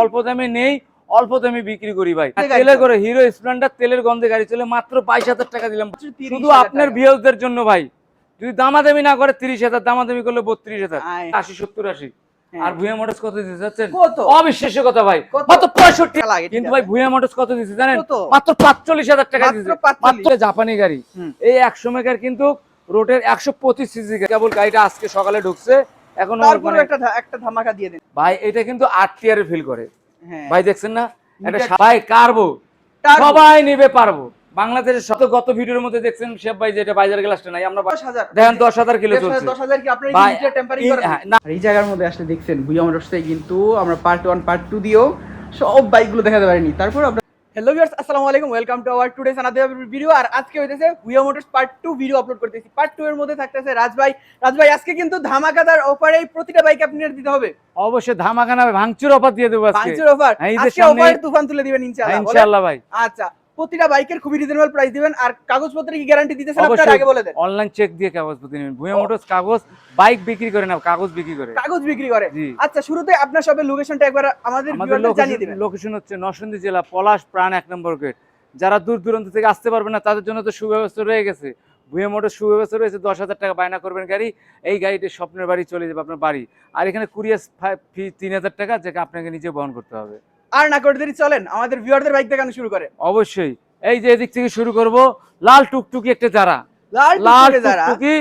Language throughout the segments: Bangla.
অল্প দামে নেই অল্প দামে বিক্রি করি ভাই। তেলে করে হিরো স্প্লেন্ডার তেলের গন্ধে গাড়ি চলে মাত্র বাইশ হাজার টাকা দিলাম। শুধু আপনার। ভিউজদের জন্য ভাই। যদি দামাদামি না করে তিরিশ হাজার দামাদামি করলে বত্রিশ হাজার আশি সত্তর আশি। হ্যাঁ। আর ভুয়া মোটরস কত দিতে চাচ্ছেন? অবিশ্বাস্য কথা ভাই। কত? পঁয়ষট্টি। লাগে, কিন্তু ভাই ভুয়া মোটরস কত দিচ্ছে জানেন? মাত্র পাঁচচল্লিশ হাজার টাকা দিচ্ছে মাত্র জাপানি গাড়ি। এই একশো মেগার কিন্তু রোডের একশো পঁচিশ সিসি কেবল গাড়িটা আজকে সকালে ঢুকছে। এখন তারপরে মানে- একটা একটা ধামাকা দিয়ে দেন। ভাই এটা কিন্তু আট টিয়ারে ফিল করে। হ্যাঁ। ভাই দেখছেন না? এটা ভাই কারবো। সবাই নিবে পারব। বাংলাদেশের শত গত ভিডিওর মধ্যে দেখছেন শেফ ভাই যেটা বাইজার গ্লাসটা নাই আমরা দশ হাজার। দেখেন দশ হাজার কিলো চলছে। হ্যাঁ, এই জায়গার মধ্যে আসলে দেখছেন ভুইয়া মোটরসে কিন্তু আমরা পার্ট ওয়ান পার্ট টু দিয়েও সব বাইকগুলো দেখাতে পারিনি। তারপর আমরা হ্যালো ভিউয়ার্স আসসালামু আলাইকুম welcome to our today's another video আর আজকে হইতেছে উইও motors part two video upload করতেছি। পার্ট টু এর মধ্যে থাকতেছে রাজভাই রাজভাই রাজ ভাই আজকে কিন্তু ধামাকাদার অফারে প্রতিটা বাইক আপনার দিতে হবে। অবশ্যই ধামাকা না ভাঙচুর অফার দিয়ে দেবো আজকে। ভাঙচুর অফার হ্যাঁ, আজকে অফার তুফান তুলে দিবেন ইনশাআল্লাহ ইনশাআল্লাহ ভাই। আচ্ছা। প্রতিটা বাইকের খুবই রিজনেবল প্রাইস দিবেন। আর কাগজপত্রে কি গ্যারান্টি দিতেছেন? আপনারা আগে বলে দেন। অনলাইন চেক দিয়ে কাগজ প্রতি নেবেন। ভুয়া মোটরস কাগজ বাইক বিক্রি করে না কাগজ বিক্রি করে। কাগজ বিক্রি করে। আচ্ছা শুরুতে আপনার লোকেশনটা একবার আমাদের ভিউয়ারদের জানিয়ে দিবেন। লোকেশন হচ্ছে নরসিংদী জেলা পলাশ প্রাণ এক নম্বর গেট যারা দূর দূরান্ত থেকে আসতে পারবে না তাদের জন্য তো সুব্যবস্থা রয়ে গেছে। ভুয়ে মোটর সুব্যবস্থা রয়েছে দশ হাজার টাকা বায়না করবেন গাড়ি। এই গাড়িতে স্বপ্নের বাড়ি চলে যাবে আপনার বাড়ি। আর এখানে কুরিয়ার ফি তিন হাজার টাকা যেটা আপনাকে নিজে বহন করতে হবে। আর না করে দেরি চলেন আমাদের ভিউয়ারদের বাইক দেখানো শুরু করে। অবশ্যই। এই যে এদিক থেকে শুরু করব লাল টুকটুকি একটা যারা। লাল টুকটুকে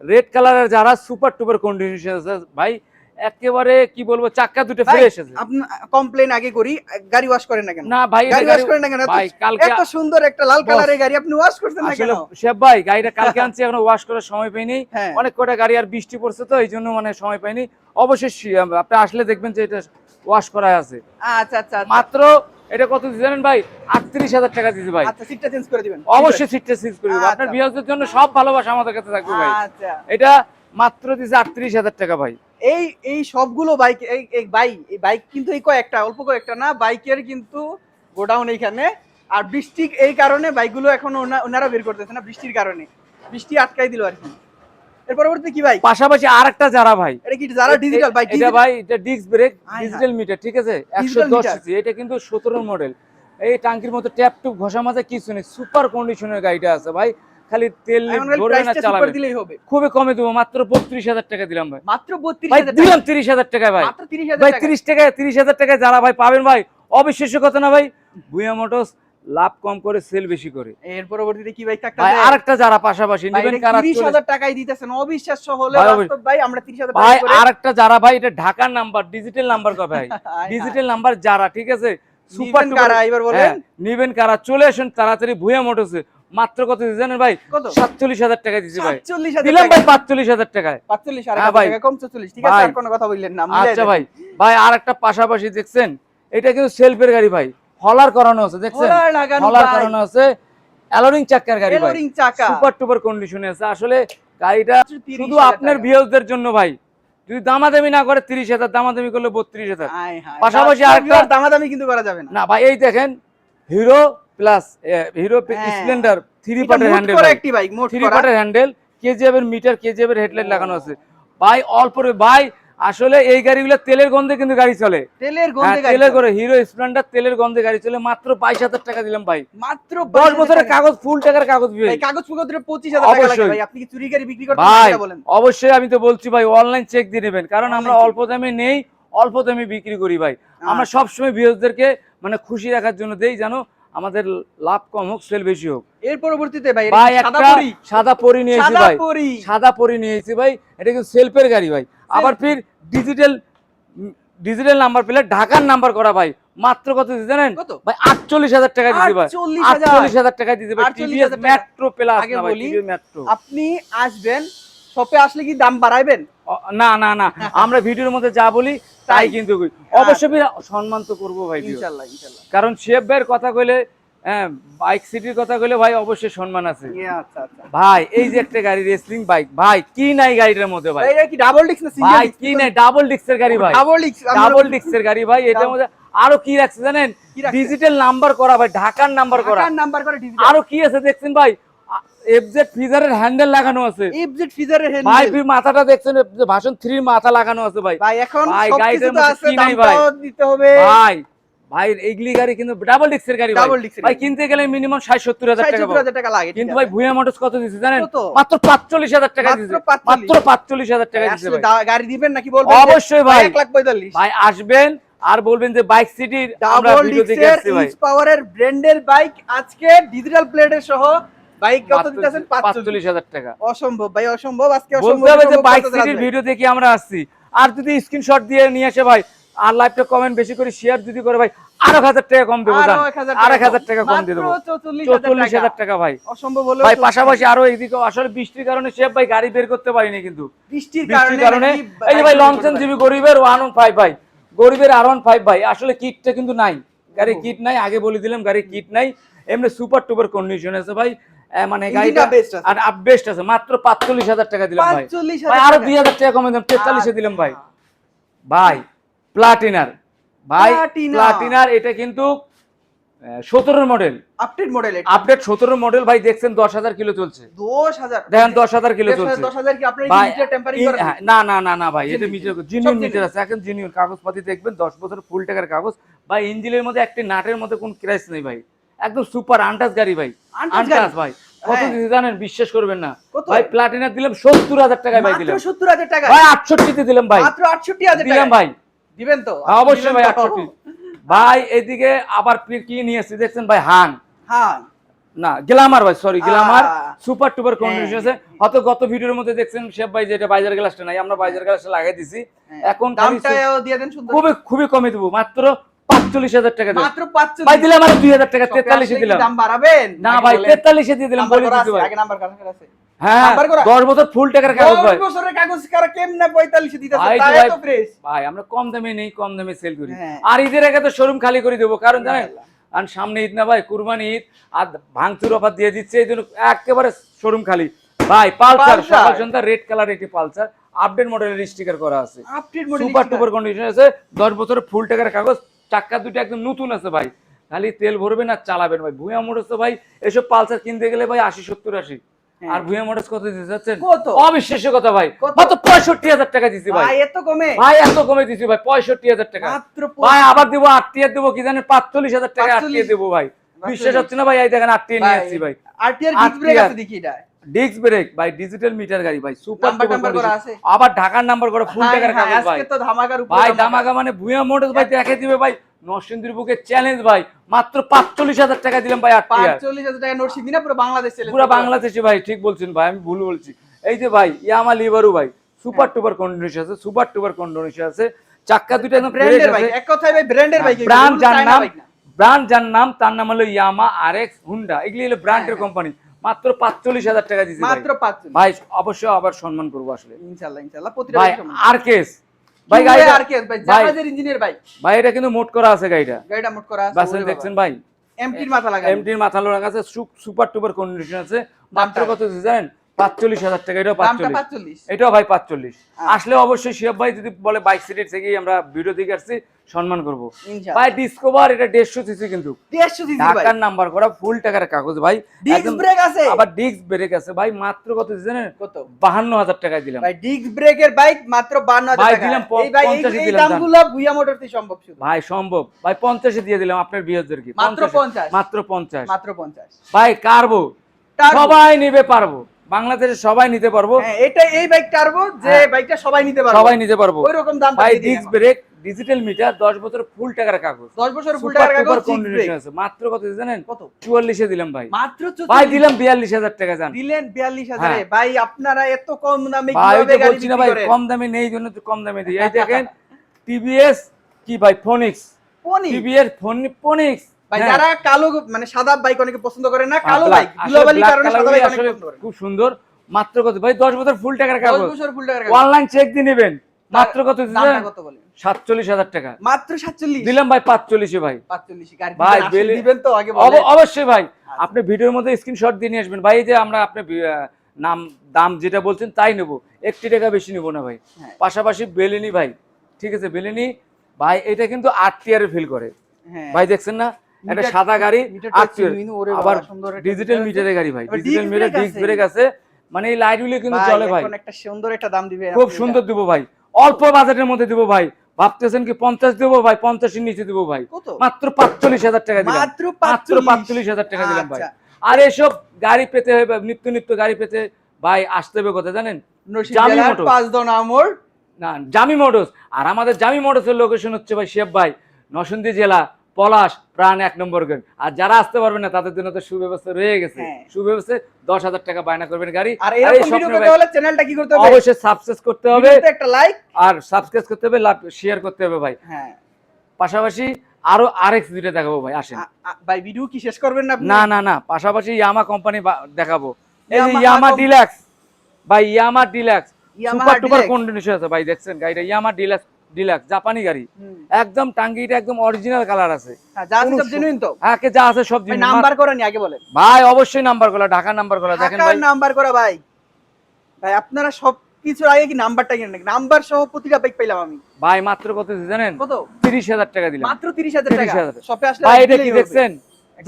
রেড কালারের যারা সুপার টুপার কন্ডিশন আছে। ভাই একেবারে কি বলব চাক্কা দুটো ভাই, ফিরে এসেছে। আপনি কমপ্লেন আগে করি গাড়ি ওয়াশ করেন না কেন? না ভাই গাড়ি ওয়াশ করেন না কেন? ভাই কালকে এত সুন্দর একটা লাল কালারের গাড়ি আপনি ওয়াশ করছেন না কেন? শেফ ভাই গাড়িটা কালকে আনছি এখনও ওয়াশ করার সময় পাইনি। হ্যাঁ। অনেক কটা গাড়ি আর বৃষ্টি পড়ছে তো এই জন্য মানে সময় পাইনি। অবশ্যই আপনি আসলে দেখবেন যে এটা ওয়াশ করা আছে। আচ্ছা আচ্ছা আচ্ছা। মাত্র এটা কত জানেন ভাই? আটত্রিশ হাজার টাকা দিচ্ছে ভাই। আচ্ছা সিটটা চেঞ্জ করে দিবেন। অবশ্যই সিটটা সিজ করে দেবো। আপনার আচ্ছা। জন্য সব ভালোবাসা আমাদের কাছে থাকবে ভাই। আচ্ছা। এটা মাত্র দিচ্ছে আটত্রিশ হাজার টাকা ভাই। এই এই সবগুলো বাইক এই এই বাইক এই বাইক কিন্তু এই কয়েকটা অল্প কয়েকটা না বাইকের কিন্তু গোডাউন এইখানে। আর বৃষ্টি এই কারণে বাইকগুলো এখন ওনা- ওনারা বের করতেছে না বৃষ্টির কারণে। বৃষ্টি আটকাই দিল আর কি। এর পরবর্তী কি বাইক পাশাপাশি আর যারা ভাই। এটা কি যারা ডিজিটাল বাইক এটা ভাই এটা ডিস্ক ব্রেক ডিজিটাল মিটার ঠিক আছে? একশো Digital দশ meter। সিসি এটা কিন্তু সতেরো মডেল এই টাঙ্কির মতো ট্যাপ টুপ ঘষা মাজা কিছু নেই সুপার কন্ডিশনের গাড়িটা আছে ভাই। খালি তেল এখন না চালাবে। দিলেই হবে। খুবই কমে দেবো মাত্র বত্রিশ হাজার টাকা দিলাম ভাই। মাত্র দিলাম তিরিশ হাজার টাকায় ভাই। মাত্র তিরিশ টাকা। টাকায় তিরিশ হাজার টাকায় যারা ভাই পাবেন ভাই অবিশ্বাস্য কথা না ভাই ভুয়া মোটরস লাভ কম করে সেল বেশি করে। এর পরবর্তীতে কি থাকতে ভাই আরেকটা যারা পাশাপাশি নেবেন কারা তিরিশ চলে- হাজার টাকাই দিতেছেন অবিশ্বাস্য হলে ভাই, ভাই আমরা তিরিশ হাজার ভাই টাকা করে- আরেকটা যারা ভাই এটা ঢাকার নাম্বার ডিজিটাল নাম্বার কবে ভাই? ডিজিটাল নাম্বার যারা ঠিক আছে? সুপার নিবেন কারা? এবার বলেন। হ্যাঁ, নিবেন কারা? চলে আসেন তাড়াতাড়ি ভুয়া মোটরসে মাত্র কত জানেন ভাই? কত? সাতচল্লিশ হাজার টাকা দিচ্ছে ভাই। দিলাম ভাই পাঁচচল্লিশ হাজার টাকায়। পাঁচচল্লিশ হ্যাঁ ভাই। টাকা কম চল্লিশ ঠিক আছে? আর কোনো কথা বললেন না আচ্ছা ভাই। ভাই আর একটা পাশাপাশি দেখছেন এটা কিন্তু সেলফের গাড়ি ভাই। হলার করানো আছে দেখছেন? হলার হলার করানো আছে। অ্যালোরিং চাক্কার গাড়ি টেলরিং চাকা। সুপার টুপার কন্ডিশনে আছে। আসলে গাড়িটা শুধু আপনার। ভিউজদের জন্য ভাই। যদি দামাদামি না করে তিরিশ হাজার দামাদামি করলে বত্রিশ হাজার। আয় হায়। পাশাপাশি রাস্তার আরেকটা- দামাদামি কিন্তু করা যাবে না। না ভাই এই দেখেন hero plus hero. Splendor three পার্টের মোট হ্যান্ডেল করা একটি বাইক মোট থ্রি পার্টের হ্যান্ডেল কেজিএফ এর মিটার কেজিএফ এর হেডলাইট লাগানো আছে। ভাই অল্প ভাই আসলে এই গাড়িগুলো তেলের গন্ধে কিন্তু গাড়ি চলে। তেলের হ্যাঁ, গন্ধে তেলের করে হিরো স্প্লেন্ডার তেলের গন্ধে গাড়ি চলে মাত্র বাইশ হাজার টাকা দিলাম ভাই। মাত্র দশ বছরের কাগজ ফুল টাকার কাগজ কাগজ পঁচিশ হাজার টাকা অবশ্যই। ভাই। আপনি কি চুরি গাড়ি বিক্রি ভাই অবশ্যই আমি তো বলছি ভাই অনলাইন চেক দিয়ে নেবেন। কারণ আমরা অল্প দামে নেই অল্প দামে বিক্রি করি ভাই। আমরা আচ্ছা। সবসময় ভিউজদেরকে মানে খুশি রাখার জন্য দেই জানো? আমাদের লাভ কম হোক সেল বেশি হোক। এর পরবর্তীতে ভাই একটা পরি? সাদা পরি নিয়েছি ভাই। পরি। সাদা পরি নিয়েছি ভাই। এটা কিন্তু সেলফের গাড়ি ভাই। আবার ফির ডিজিটাল ডিজিটাল নাম্বার প্লেট ঢাকার নাম্বার করা ভাই। মাত্র কত দিচ্ছে জানেন? ভাই আটচল্লিশ হাজার টাকা দিতে ভাই। 48,000 আটচল্লিশ হাজার টাকা দিতে ভাই। টিভিএস মেট্রো প্লাস আগে না ভাই মেট্রো আপনি আসবেন শপে আসলে কি দাম বাড়াইবেন? না না না। আমরা ভিডিওর মধ্যে যা বলি তাই। কিন্তু করি। অবশ্যই সম্মান তো করব ভাই ভিউ। ইনশাআল্লাহ ইনশাআল্লাহ কারণ শেফ ভাইয়ের কথা কইলে হ্যাঁ বাইক সিটির কথা কইলে ভাই অবশ্যই সম্মান আছে। আচ্ছা আচ্ছা। ভাই এই যে একটা গাড়ি রেসলিং বাইক ভাই কি নাই গাড়িটার মধ্যে ভাই? এটা কি ডাবল ডিস্ক না সিঙ্গেল ভাই কি নাই ডাবল ডিস্কের গাড়ি ভাই। ডাবল ডিস্ক ডাবল ডিস্কের গাড়ি ভাই এটার মধ্যে আরও কি রাখছে জানেন? ডিজিটাল নাম্বার করা ভাই ঢাকার নাম্বার করা। ঢাকার নাম্বার করে ডিজিটাল আরও কি আছে দেখছেন ভাই? এফজেড ফিজারের হ্যান্ডেল লাগানো আছে। এফজেড ফিজারের ভাই তুই মাথাটা দেখছেন ভাষণ মাথা লাগানো আছে ভাই। ভাই এখন ভাই, সবকিছু তো আছে ভাই? দামটাও দিতে হবে। ভাই ভাই এইগুলি গাড়ি কিন্তু ডাবল গাড়ি ভাই। কিনতে গেলে মিনিমাম হাজার টাকা পাবো। 67000 টাকা লাগে কিন্তু ভাই ভুয়া মোটরস কত দিচ্ছে জানেন? মাত্র পাঁচচল্লিশ হাজার টাকা মাত্র 45 হাজার টাকা ভাই গাড়ি দিবেন নাকি বলবেন অবশ্যই ভাই। লাখ ভাই আসবেন আর বলবেন যে বাইক সিটির আমরা ডাবল ভিডিও দেখে আসছি ভাই। ইঞ্চ পাওয়ারের ব্র্যান্ডের বাইক আজকে ডিজিটাল প্লেটের সহ বাইক কত দিতেছেন? 45 টাকা। অসম্ভব ভাই অসম্ভব। আজকে অসম্ভব যে বাইক সিটির ভিডিও দেখে আমরা আসছি? আর যদি স্ক্রিনশট দিয়ে নিয়ে আসে ভাই আর লাইভটা কমেন্ট বেশি করে শেয়ার যদি করে ভাই আরও হাজার টাকা কম দেবো আরও। এক হাজার টাকা কম। দিয়ে দেবো। মাত্র 44,000 চল্লিশ হাজার টাকা। ভাই। অসম্ভব ভাই পাশাপাশি আরও এদিকে আসলে বৃষ্টির কারণে শেফ ভাই গাড়ি বের করতে পারিনি কিন্তু। বৃষ্টির কারণে এই যে ভাই বাইক লং চেন জিবি গরিবের ওয়ান ফাইভ ভাই। গরিবের আর ওয়ান ফাইভ ভাই। আসলে কিটটা কিন্তু নাই। গাড়ি কিট নাই আগে বলে দিলাম গাড়ি কিট নাই। এমনি সুপার টুপার কন্ডিশন আছে ভাই। মানে গাড়িটা। আর আছে। মাত্র পাঁচচল্লিশ হাজার টাকা দিলাম ভাই। 45,000 ভাই আরও টাকা। দুই হাজার টাকা কমে দিলাম তেতাল্লিশে দিলাম ভাই। ভাই প্লাটিনার ভাই প্লাটিনার এটা কিন্তু সতেরোর মডেল আপডেট মডেল এটা। আপডেট মডেল ভাই দেখছেন দশ হাজার কিলো চলছে। 10000 দেখেন দশ হাজার কিলো চলছে। 10000 কি আপনার মিটার টেম্পারিং করেন? না না না না ভাই এটা মিটার জিনিয়র মিটার আছে। এখন জিনিয়র কাগজপাতি দেখবেন দশ বছর ফুল টাকার কাগজ। ভাই ইঞ্জিনের মধ্যে একটি নাটের মধ্যে কোন ক্রাইস নেই ভাই। একদম সুপার আন্টাস গাড়ি ভাই। আন্টাস ভাই। কত হ্যাঁ। জানেন বিশ্বাস করবেন না? ভাই প্লাটিনা দিলাম সত্তর হাজার টাকায় ভাই দিলাম। 70000 টাকা ভাই আটষট্টিতে দিলাম ভাই। মাত্র 68000 টাকা দিলাম ভাই। দিবেন তো? হ্যাঁ, অবশ্যই ভাই আটষট্টি। ভাই এদিকে আবার কি নিয়ে এসেছি দেখছেন ভাই হান। হ্যাঁ না গ্লামার ভাই sorry glamour. Super duper condition আছে। হ্যাঁ। হয়তো গত ভিডিওর মধ্যে দেখছেন শেফ ভাই যে এটা বাইজার গ্লাসটা নাই আমরা বাইজার গ্লাসটা লাগাই দিছি। এখন দিয়ে দেন খুবই খুবই কমে দেবো। মাত্র পাঁচচল্লিশ হাজার টাকা মাত্র ভাই দিলাম আর দুই হাজার টাকা তেতাল্লিশে দিলাম। দাম বাড়াবেন? না ভাই তেতাল্লিশে দিয়ে দিলাম বলে করা দিচ্ছি ভাই। নাম্বার আছে হ্যাঁ দশ বছর ফুল টাকার কাগজ ভাই। বছরের কাগজ কারা কেমনে 45 দিতেছে তাই তো ফ্রেশ ভাই আমরা কম দামে নেই কম দামে সেল করি। হ্যাঁ। আর ঈদের আগে তো শোরুম খালি করে দেবো কারণ জানেন। আর সামনে ঈদ না ভাই কুরবানি ঈদ আর ভাঙচুর অফার দিয়ে দিচ্ছে এই জন্য একেবারে শোরুম খালি। ভাই পালসার। সকাল সন্ধ্যা রেড কালার একটি পালসার আপডেট মডেলের স্টিকার করা আছে। Update model super duper condition আছে দশ বছরের ফুল টাকার কাগজ চাক্কা দুটো একদম নতুন আছে ভাই। খালি তেল ভরবেন আর চালাবেন ভাই। ভুয়া মোটরস তো ভাই এসব পালসার কিনতে গেলে ভাই আশি সত্তর আশি। হ্যাঁ। আর ভুয়া মোটরস কত দিতে যাচ্ছেন অবিশ্বাস্য কথা ভাই? মাত্র পঁয়ষট্টি হাজার টাকা দিচ্ছি ভাই। এত কমে? ভাই এত কমে দিচ্ছি ভাই পঁয়ষট্টি হাজার টাকা। ভাই আবার দেবো আটটিয়া দেবো কি জানেন পাঁচচল্লিশ হাজার টাকা 45 আটটিয়ে দেবো ভাই। বিশ্বাস হচ্ছে না ভাই এই দেখেন আটটিয়ে নিয়ে আসছি ভাই। ডিস্ক ব্রেক আছে দেখি এটা। ডিস্ক ব্রেক ভাই ডিজিটাল মিটার গাড়ি ভাই সুপার নাম্বার করা আছে? আবার ঢাকার নাম্বার করা ফুল টাকার হ্যাঁ, কাগজ ভাই। আজকে তো ধামাকার উপর ভাই দামাগা মানে ভুয়া মোটরস ভাই দেখে দিবে ভাই। নরসিংদীর বুকে চ্যালেঞ্জ ভাই। মাত্র পাঁচচল্লিশ হাজার টাকা দিলাম ভাই আটটিয়া 45000 টাকা শিখবি না? পুরো বাংলাদেশ পুরো বাংলাদেশে ভাই ঠিক বলছেন ভাই আমি ভুল বলছি। এই যে ভাই ইয়ামা লিভারু ভাই সুপার। টুপার কন্ডিশন আছে সুপার টুপার কন্ডিশন আছে। চাক্কা দুটো একদম ব্র্যান্ডের বাইক এক কথায় ভাই ব্র্যান্ডের বাইক ব্র্যান্ড যার নাম ব্র্যান্ড যার নাম তার নাম হলো ইয়ামা আর এক্স হুন্ডা। এগুলি হলো ব্র্যান্ডের হ্যাঁ। কোম্পানি মাত্র পাঁচচল্লিশ হাজার টাকা দিয়েছে মাত্র 45 ভাই অবশ্যই আবার সম্মান করব আসলে। ইনশাল্লাহ ইনশাল্লাহ প্রতিটা ভাই আর কেস ভাই গাড়ি আর কেস ভাই ভাই জাহাজের ইঞ্জিনের ভাই। ভাই এটা কিন্তু মোট করা আছে গাড়িটা। গাড়িটা মোট করা আছে বাসেন দেখছেন ভাই? এমটির মাথা লাগা এমটির মাথা লোড়া আছে সুপার টুপার কন্ডিশন আছে। মাত্র কত জানেন? পাঁচচল্লিশ হাজার টাকা এটাও পাঁচচল্লিশ। এটাও ভাই পাঁচচল্লিশ। আচ্ছা। আসলে অবশ্যই শিয়াব ভাই যদি বলে বাইক সিটির থেকেই আমরা ভিডিও দিকে আসছি সম্মান করব। ভাই ডিসকভার এটা দেড়শো সিসি কিন্তু। 150 ঢাকার নাম্বার করা ফুল টাকার কাগজ ভাই। ডিস্ক ব্রেক আছে। আবার ডিস্ক ব্রেক আছে। ভাই মাত্র কত জানেন? কত? বাহান্ন হাজার টাকায় দিলাম। ভাই ডিস্ক ব্রেকের বাইক মাত্র 52000 ভাই টাকা। দিলাম প- এই ভাই এই- 50 এই দিলাম দাম। দামগুলো ভুইয়া মোটরতে সম্ভব ভাই সম্ভব। ভাই পঞ্চাশে দিয়ে দিলাম আপনার বিয়েদের মাত্র 50 মাত্র পঞ্চাশ। মাত্র 50 ভাই কারবো। সবাই নিতে পারব। বাংলাদেশে সবাই নিতে পারব। হ্যাঁ এটা এই বাইক টার্বো যে হ্যাঁ। বাইকটা সবাই নিতে পারবে। সবাই নিতে পারব। ওই রকম দাম ভাই ডিস্ক ব্রেক ডিজিটাল মিটার দশ বছর ফুল টাকার কাগজ। 10 বছর ফুল টাকার কাগজ কন্ডিশন আছে। মাত্র কত জানেন? কত? চুয়াল্লিশে দিলাম ভাই। মাত্র ভাই দিলাম বিয়াল্লিশ হাজার টাকা জান। দিলেন 42000 হ্যাঁ। এ ভাই আপনারা এত কম দামে কীভাবে গাড়ি বলছি না বিক্রি ভাই কম দামে নেই জন্য তো কম দামে দিই। এই দেখেন টিভিএস কি ভাই ফোনিক্স পনি টিভিএস ফোনিক্স ভাই হ্যাঁ। যারা কালো মানে সাদা বাইক অনেকে পছন্দ করে না কালো বাইক ধুলাবালির কারণে সাদা বাইক অনেকে পছন্দ করে। খুব সুন্দর। মাত্র কত? ভাই দশ বছর ফুল টাকার 10 বছর ফুল টাকার অনলাইন চেক দিয়ে নেবেন। মাত্র কত বলেন? টাকা। মাত্র 47 দিলাম ভাই পাঁচচল্লিশে ভাই। 45 গাড়ি ভাই, দিবেন, তো আগে বলেন। অবশ্যই ভাই। আপনি ভিডিওর মধ্যে স্ক্রিনশট দিয়ে নিয়ে আসবেন। ভাই এই যে আমরা আপনি নাম দাম যেটা বলছেন তাই নেব। একটি টাকা বেশি নেব না ভাই। হ্যাঁ। পাশাপাশি বেলেনি ভাই। ঠিক আছে বেলেনি। ভাই এটা কিন্তু আট টিয়ারে ফিল করে। হ্যাঁ। ভাই দেখছেন না? একটা সাদা গাড়ি আবার ডিজিটাল মিটার মিটারের গাড়ি ভাই ডিজিটাল মিটার ডিস্ক ব্রেক আছে। মানে এই লাইটগুলো কিন্তু চলে ভাই। একটা সুন্দর একটা দাম দিবে খুব সুন্দর দিব ভাই অল্প বাজেটের মধ্যে দিব ভাই। ভাবতেছেন কি পঞ্চাশ দেবো ভাই পঞ্চাশের নিচে দিব ভাই। মাত্র পাঁচচল্লিশ হাজার টাকা দিলাম। মাত্র মাত্র 45 পাঁচচল্লিশ হাজার টাকা দিলাম ভাই। আচ্ছা। আর এসব গাড়ি পেতে হবে নিত্য নিত্য গাড়ি পেতে ভাই আসতে হবে কোথায় জানেন? জামি মোটরস। আর আমাদের জামি মোটরসের লোকেশন হচ্ছে ভাই শেব ভাই নরসিংদী জেলা। পলাশ প্রাণ এক নম্বর গেট আর যারা আসতে পারবেন না তাদের জন্য তো সুব্যবস্থা রয়ে গেছে। হ্যাঁ। সুব্যবস্থা দশ হাজার টাকা বায়না করবেন গাড়ি। আর ভিডিও চ্যানেলটা কি করতে হবে? অবশ্যই সাবস্ক্রাইব করতে হবে। একটা লাইক আর সাবস্ক্রাইব করতে হবে শেয়ার করতে হবে ভাই। হ্যাঁ। পাশাপাশি আরও আরেক দুইটা দেখাবো ভাই আসেন। ভাই ভিডিও কি শেষ করবেন না না না না পাশাপাশি ইয়ামা কোম্পানি দেখাবো। এই যে ইয়ামা ডিলাক্স ভাই Yamaha deluxe super duper condition আছে ভাই দেখছেন? গাড়িটা ইয়ামা ডিলাক্স ডিলাক্স জাপানি গাড়ি। একদম টাঙ্গিটা একদম অরিজিনাল কালার আছে। হ্যাঁ, যা আছে সব জেনুইন তো? হ্যাঁ যা আছে সব নাম্বার করা নি আগে বলেন। ভাই অবশ্যই নাম্বারগুলো ঢাকা নাম্বারগুলো দেখেন ভাই। নাম্বার করা ভাই। ভাই আপনারা সব কিছুর আগে কি নাম্বারটা কিনে নাকি নাম্বার সহ প্রতিটা বাইক পাইলাম আমি। ভাই মাত্র কত জানেন? কত? তিরিশ হাজার টাকা দিলাম। মাত্র তিরিশ হাজার টাকা? 30,000 আসলে ভাই এটা কি দেখছেন?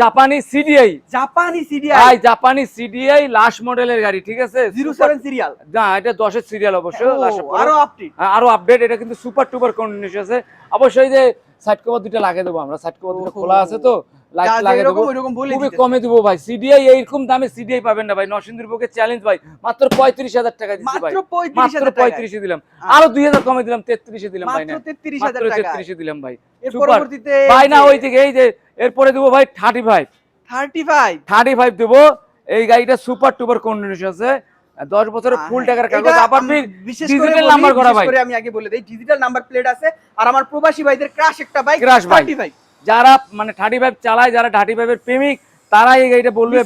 জাপানি সিডিআই জাপানি ভাই জাপানি সিডিআই লাস্ট মডেলের গাড়ি ঠিক আছে? Zero seven serial. না এটা দশের সিরিয়াল অবশ্য last এর পরে। আরও আপডেট হ্যাঁ, আরও আপডেট এটা কিন্তু সুপার টুপার কন্ডিশন আছে। অবশ্যই যে সাইড কভার দুটো লাগিয়ে দেবো আমরা সাইড কভার দুটো খোলা আছে তো লাইট লাগিয়ে দেবো। এরকম ওইরকম বলে খুবই কমে দেবো ভাই। সিডিআই এইরকম দামে সিডিআই পাবেন না ভাই নরসিংদীর চ্যালেঞ্জ ভাই মাত্র পঁয়ত্রিশ হাজার টাকা দিচ্ছি ভাই। মাত্র পঁয়ত্রিশ মাত্র পঁয়ত্রিশে দিলাম। আরও দুই হাজার কমে দিলাম তেত্রিশে দিলাম ভাই না। তেত্রিশ দিলাম ভাই। এর ভাই না ওই দিকে এই যে এরপরে দেবো ভাই thirty five thirty five thirty five দেবো। এই গাড়িটা সুপার টুপার কন্ডিশন আছে। দশ বছরের ফুল টাকার কাগজ। আবার number নাম্বার করা ভাই। আমি আগে বলে দেই ডিজিটাল নাম্বার প্লেট আছে। আর আমার প্রবাসী ভাইদের ক্রাশ একটা বাইক ভাই। 35 যারা মানে থার্টি ফাইভ চালায় যারা থার্টি ফাইভের প্রেমিক তারা এই গাড়িটা বলবে।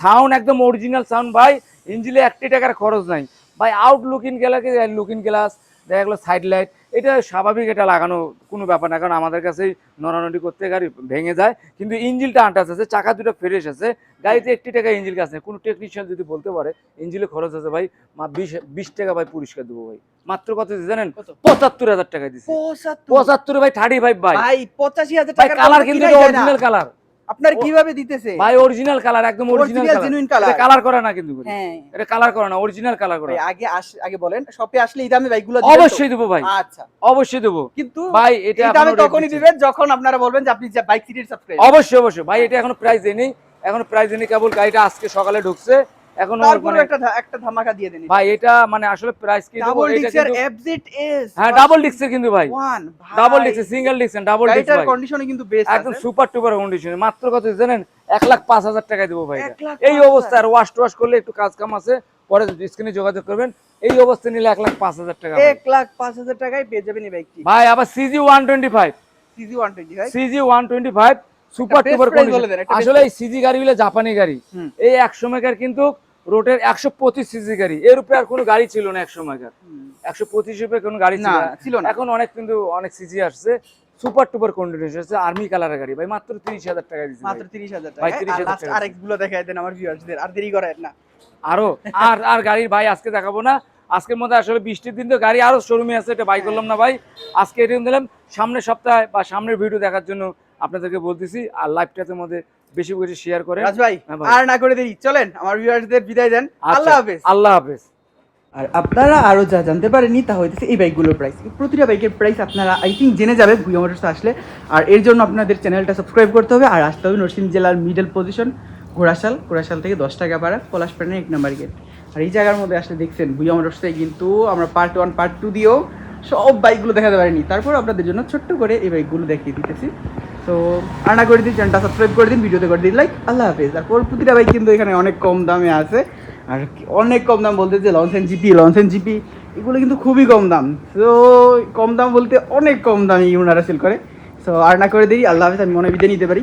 সাউন্ড একদম অরিজিনাল সাউন্ড ভাই। ইঞ্জিলে একটি টাকার খরচ নাই। ভাই আউট লুকিং গ্লাসে লুকিং গ্লাস দেখা গেলো সাইড লাইট এটা স্বাভাবিক এটা লাগানো কোনো ব্যাপার না। কারণ আমাদের কাছেই নড়ানড়ি করতে গাড়ি ভেঙে যায়। কিন্তু ইঞ্জিলটা আনটাচ আছে চাকা দুটো ফ্রেশ আছে। গাড়িতে একটি টাকা ইঞ্জিল নেই। কোনো টেকনিশিয়ান যদি বলতে পারে ইঞ্জিলে খরচ আছে ভাই মা বিশ বিশ টাকা ভাই পরিষ্কার দেবো ভাই। মাত্র কত জানেন? পঁচাত্তর হাজার টাকা দিচ্ছে পঁচাত্তর? ভাই থার্টি ফাইভ ভাই 85000 ভাই কালার কিন্তু। অরিজিনাল কালার আপনার কীভাবে দিতেছে? ভাই অরিজিনাল কালার একদম অরিজিনাল জেনুইন কালার এটা কালার করা না কিন্তু হ্যাঁ। এটা কালার করা না অরিজিনাল কালার করা। ভাই আগে আগে বলেন শপে আসলে এই দামে বাইকগুলো অবশ্যই দেবো ভাই। আচ্ছা। অবশ্যই দেবো। কিন্তু ভাই এটা rate তখনই দিবেন যখন আপনারা বলবেন যে আপনি যে বাইক সিটির সাবস্ক্রাইব অবশ্যই অবশ্যই। ভাই এটা এখনও প্রাইস দেয়নি। এখনও প্রাইস দেয়নি। কেবল গাড়িটা আজকে সকালে ঢুকছে। এখনও তারপরে মানে একটা একটা ধামাকা দিয়ে দেন ভাই এটা মানে আসলে প্রাইস কি দেবো ডাবল এটা ডিক্সের কিন্তু এফজেড এস হ্যাঁ ডাবল ডিক্সের কিন্তু ভাই। One double decker single decker double decker ভাই। কন্ডিশনে কিন্তু বেস্ট একদম সুপার টুপার কন্ডিশনে মাত্র কত জানেন? এক লাখ পাঁচ হাজার টাকা দেবো ভাই এই পাঁচ অবস্থা আর ওয়াশ টোয়াশ করলে একটু কাজ কাম আছে পরে স্ক্রিনে যোগাযোগ করবেন। এই অবস্থা নিলে এক লাখ পাঁচ হাজার টাকা ভাই। এক লাখ পাঁচ হাজার টাকায় পেয়ে যাবেন এই বাইকটি। ভাই আবার CG one twenty five CG one twenty ভাই CG one twenty five super duper best আসলে এই সিজি গাড়িগুলো জাপানি গাড়ি এই এক সময়কার কিন্তু রোডের একশো পঁচিশ সিজি গাড়ি। এর উপরে আর কোনো গাড়ি ছিল না এক সময়কার একশো পঁচিশ রুপে কোনো গাড়ি ছিল না। এখন অনেক কিন্তু অনেক সিজি আসছে। সুপার টুপার কন্ডিশন আছে আর্মি কালারের গাড়ি। ভাই মাত্র তিরিশ হাজার টাকা দিচ্ছে মাত্র তিরিশ হাজার ভাই, টাকা 30,000 আর লাস্ট টাকা। আরেকগুলো দেখাই দেন আমার ভিউয়ার্সদের আর দেরি করেন না। আরও আর আর গাড়ির ভাই আজকে দেখাবো না। আজকের মধ্যে আসলে বৃষ্টির দিন তো গাড়ি আরও শোরুমে আছে এটা বাই করলাম না ভাই। আজকে এটা দিলাম। সামনের সপ্তাহে বা সামনের ভিডিও দেখার জন্য আপনাদেরকে বলতেছি আর লাইভটাতে মধ্যে বেশি বেশি শেয়ার করে রাজ ভাই হ্যাঁ আর না করে দেরি। চলেন আমার ভিউয়ার্সদের বিদায় দেন। আচ্ছা, আল্লাহ হাফেজ। আল্লাহ হাফেজ। আর আপনারা আরও যা জানতে পারেননি তা হইতেছে এই বাইকগুলোর প্রাইস প্রতিটা বাইকের প্রাইস আপনারা আই থিঙ্ক জেনে যাবে ভুইয়া মোটরস আসলে। আর এর জন্য আপনাদের চ্যানেলটা সাবস্ক্রাইব করতে হবে। আর আসতে হবে নরসিংহ জেলার মিডল পজিশন ঘোড়াশাল। ঘোড়াশাল থেকে দশ টাকা পাড়া পলাশ প্রাণের এক নাম্বার গেট আর এই জায়গার মধ্যে আসলে দেখছেন ভুইয়া মোটরসে কিন্তু আমরা পার্ট ওয়ান পার্ট টু দিয়েও সব বাইকগুলো দেখাতে পারিনি। তারপর আপনাদের জন্য ছোট্ট করে এই বাইকগুলো দেখিয়ে দিতেছি। তো আনা করে দিন চ্যানেলটা সাবস্ক্রাইব করে দিন ভিডিওতে করে দিন লাইক আল্লাহ হাফেজ। আর পর প্রতিটা বাইক কিন্তু এখানে অনেক কম দামে আছে। আর অনেক কম দাম বলতে যে লঞ্চেন জিপি লঞ্চেন জিপি এগুলো কিন্তু খুবই কম দাম। সো কম দাম বলতে অনেক কম দামে ইউনারা সেল করে। সো আর না করে দিই আল্লাহ হাফেজ, আমি মনে বিদে নিতে পারি।